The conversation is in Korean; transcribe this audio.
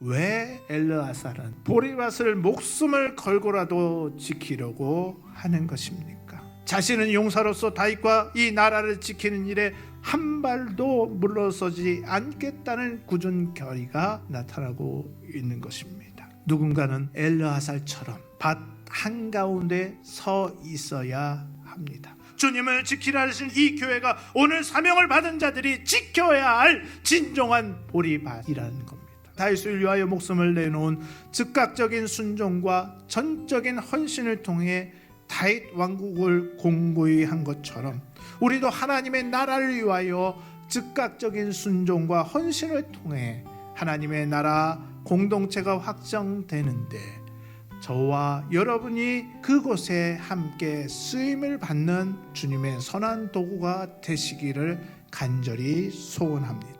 왜 엘르아살은 보리밭을 목숨을 걸고라도 지키려고 하는 것입니까? 자신은 용사로서 다윗과 이 나라를 지키는 일에 한 발도 물러서지 않겠다는 굳은 결의가 나타나고 있는 것입니다. 누군가는 엘르아살처럼 밭 한가운데 서 있어야 합니다. 주님을 지키라 하신 이 교회가 오늘 사명을 받은 자들이 지켜야 할 진정한 보리밭이라는 겁니다. 다윗을 위하여 목숨을 내놓은 즉각적인 순종과 전적인 헌신을 통해 다윗 왕국을 공고히 한 것처럼 우리도 하나님의 나라를 위하여 즉각적인 순종과 헌신을 통해 하나님의 나라 공동체가 확정되는데 저와 여러분이 그곳에 함께 쓰임을 받는 주님의 선한 도구가 되시기를 간절히 소원합니다.